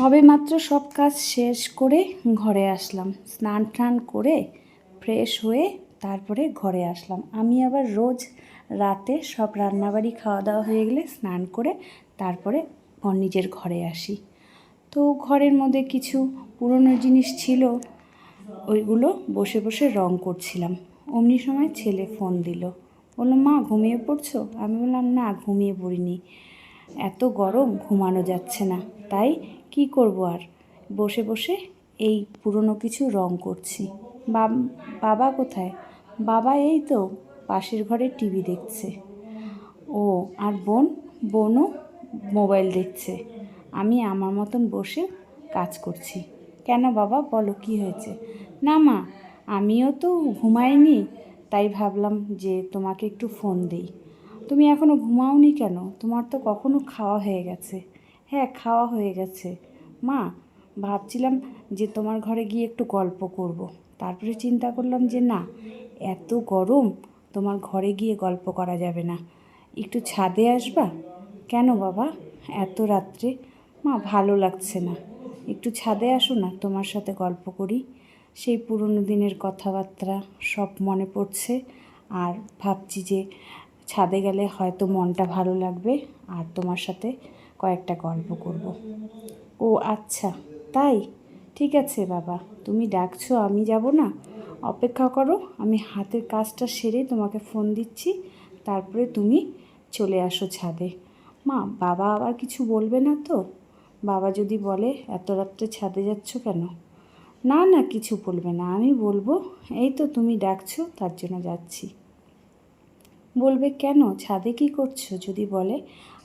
সবে মাত্র সব কাজ শেষ করে ঘরে আসলাম। স্নান টান করে ফ্রেশ হয়ে তারপরে ঘরে আসলাম। আমি আবার রোজ রাতে সব রান্নাবাড়ি খাওয়া দাওয়া হয়ে গেলে স্নান করে তারপরে নিজের ঘরে আসি। তো ঘরের মধ্যে কিছু পুরনো জিনিস ছিল, ওইগুলো বসে বসে রং করছিলাম। অমনি সময় ছেলে ফোন দিল। বলল, মা, ঘুমিয়ে পড়ছো? আমি বললাম, না, ঘুমিয়ে পড়িনি। এত গরম, ঘুমানো যাচ্ছে না। তাই কি করব আর? বসে বসে এই পুরনো কিছু রং করছি। বাব- কোথায়? বাবা এই তো পাশের ঘরে টিভি দেখছে। ও, আর বোন? বোনও মোবাইল দেখছে। আমি আমার মতন বসে কাজ করছি। কেন বাবা? বলো, কি হয়েছে? না মা, আমিও তো ঘুমাইনি, তাই ভাবলাম যে তোমাকে একটু ফোন দিই। তুমি এখনও ঘুমাওনি কেন? তোমার তো কখনো খাওয়া হয়ে গেছে। হ্যাঁ খাওয়া হয়ে গেছে। মা, ভাবছিলাম যে তোমার ঘরে গিয়ে একটু গল্প করব। তারপরে চিন্তা করলাম যে না, এত গরম, তোমার ঘরে গিয়ে গল্প করা যাবে না। একটু ছাদে আসবা? কেন বাবা? এত রাত্রে। মা, ভালো লাগছে না। একটু ছাদে আসো না, তোমার সাথে গল্প করি। সেই পুরনো দিনের কথাবার্তা সব মনে পড়ছে। আর ভাবছি যে ছাদে গেলে হয়তো মনটা ভালো লাগবে। আর তোমার সাথে কয়েকটা গল্প করব। ও আচ্ছা তাই? ঠিক আছে বাবা, তুমি ডাকছো, আমি যাব না? অপেক্ষা করো, আমি হাতের কাজটা সেরে তোমাকে ফোন দিচ্ছি, তারপরে তুমি চলে আসো ছাদে। মা, বাবা আবার কিছু বলবে না তো? বাবা যদি বলে, এত রাত্রে ছাদে যাচ্ছ কেন? না না, কিছু বলবে না, আমি বলব, এই তো তুমি ডাকছো, তার জন্য যাচ্ছি। বলবে, কেন? ছাদে কি করছ? যদি বলে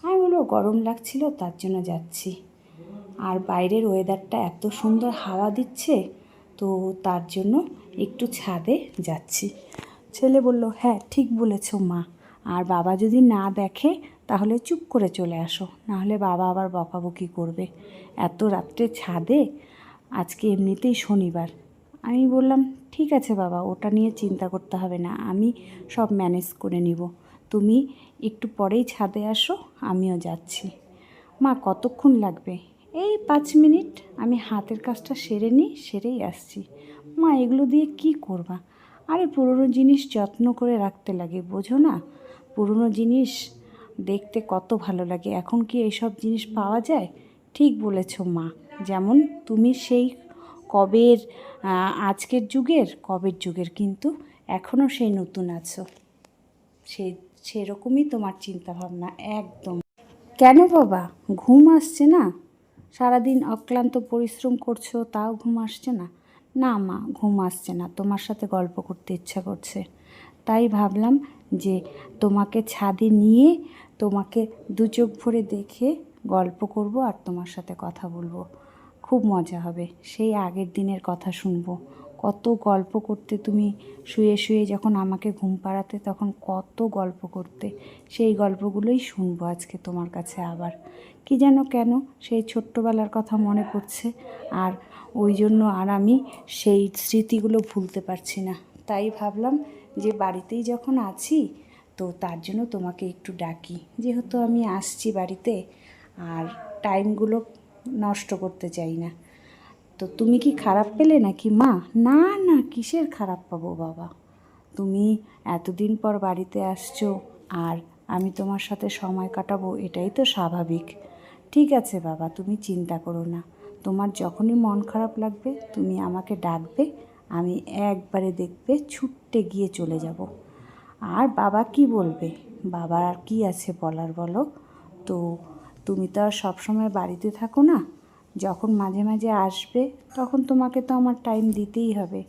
আমি বলব গরম লাগছিল, তার জন্য যাচ্ছি। আর বাইরের ওয়েদারটা এত সুন্দর হাওয়া দিচ্ছে, তো তার জন্য একটু ছাদে যাচ্ছি। ছেলে বলল হ্যাঁ ঠিক বলেছ মা। আর বাবা যদি না দেখে, তাহলে চুপ করে চলে আসো। নাহলে বাবা আবার বকাবকি করবে। এত রাত্রে ছাদে? আজকে এমনিতেই শনিবার। আমি বললাম, ঠিক আছে বাবা, ওটা নিয়ে চিন্তা করতে হবে না। আমি সব ম্যানেজ করে নিব। তুমি একটু পরেই ছাদে আসো, আমিও যাচ্ছি। মা, কতক্ষণ লাগবে? এই পাঁচ মিনিট। আমি হাতের কাজটা সেরে নিই, সেরেই আসছি। মা, এগুলো দিয়ে কি করবা? আরে, পুরনো জিনিস যত্ন করে রাখতে লাগে, বোঝো না? পুরনো জিনিস দেখতে কত ভালো লাগে। এখন কি এইসব জিনিস পাওয়া যায়? ঠিক বলেছ মা। যেমন তুমি সেই কবের আজকের যুগের, কবের যুগের, কিন্তু এখনও সেই নতুন আছো। সে সেরকমই তোমার চিন্তাভাবনা, একদম। কেন বাবা? ঘুম আসছে না? সারাদিন অক্লান্ত পরিশ্রম করছ, তাও ঘুম আসছে না? না মা, ঘুম আসছে না। তোমার সাথে গল্প করতে ইচ্ছা করছে। তাই ভাবলাম যে তোমাকে ছাদে নিয়ে তোমাকে দু চোখ ভরে দেখে গল্প করব আর তোমার সাথে কথা বলব। খুব মজা হবে। সেই আগের দিনের কথা শুনব। কত গল্প করতে তুমি শুয়ে শুয়ে যখন আমাকে ঘুম পাড়াতে তখন কত গল্প করতে। সেই গল্পগুলোই শুনব আজকে তোমার কাছে আবার। কি যেন কেন সেই ছোট্টবেলার কথা মনে পড়ছে আর ওই জন্য আর আমি সেই স্মৃতিগুলো ভুলতে পারছি না। তাই ভাবলাম যে বাড়িতেই যখন আছি তো তার জন্য তোমাকে একটু ডাকি। যেহেতু আমি আসছি বাড়িতে আর টাইমগুলো নষ্ট করতে চাই না। তো তুমি কি খারাপ পেলে নাকি মা? না না, কিসের খারাপ পাবো বাবা? তুমি এতদিন পর বাড়িতে আসছো আর আমি তোমার সাথে সময় কাটাবো, এটাই তো স্বাভাবিক। ঠিক আছে বাবা, তুমি চিন্তা করো না। তোমার যখনই মন খারাপ লাগবে, তুমি আমাকে ডাকবে, আমি একবারে দেখবে ছুট্টে গিয়ে চলে যাব। আর বাবা কি বলবে? বাবার আর কি আছে বলার বলো? তো তুমি তো আর সবসময় বাড়িতে থাকো না? যখন মাঝে মাঝে আসবে, তখন তোমাকে তো আমার টাইম দিতেই হবে।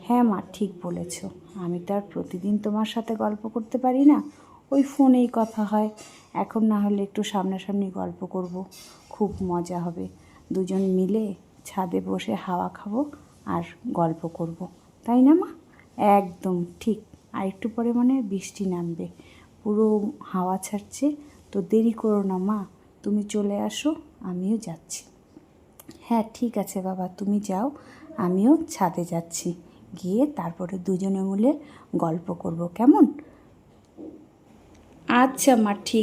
হ্যাঁ মা, ঠিক বলেছ। আমি তো আর প্রতিদিন তোমার সাথে গল্প করতে পারি না। ওই ফোনেই কথা হয়। এখন না হলে একটু সামনাসামনি গল্প করব। খুব মজা হবে। দুজন মিলে ছাদে বসে হাওয়া খাব আর গল্প করব। তাই না মা? একদম, ঠিক। আর একটু পরে মনে বৃষ্টি নামবে। পুরো হাওয়া ছাড়ছে। তো দেরি করো না মা। তুমি চলে আসো, আমিও যাচ্ছি। হ্যাঁ ঠিক আছে বাবা, তুমি যাও, আমিও ছাদে যাচ্ছি। গিয়ে তারপরে দুজনে মিলে গল্প করব, কেমন? আচ্ছা মা, ঠিক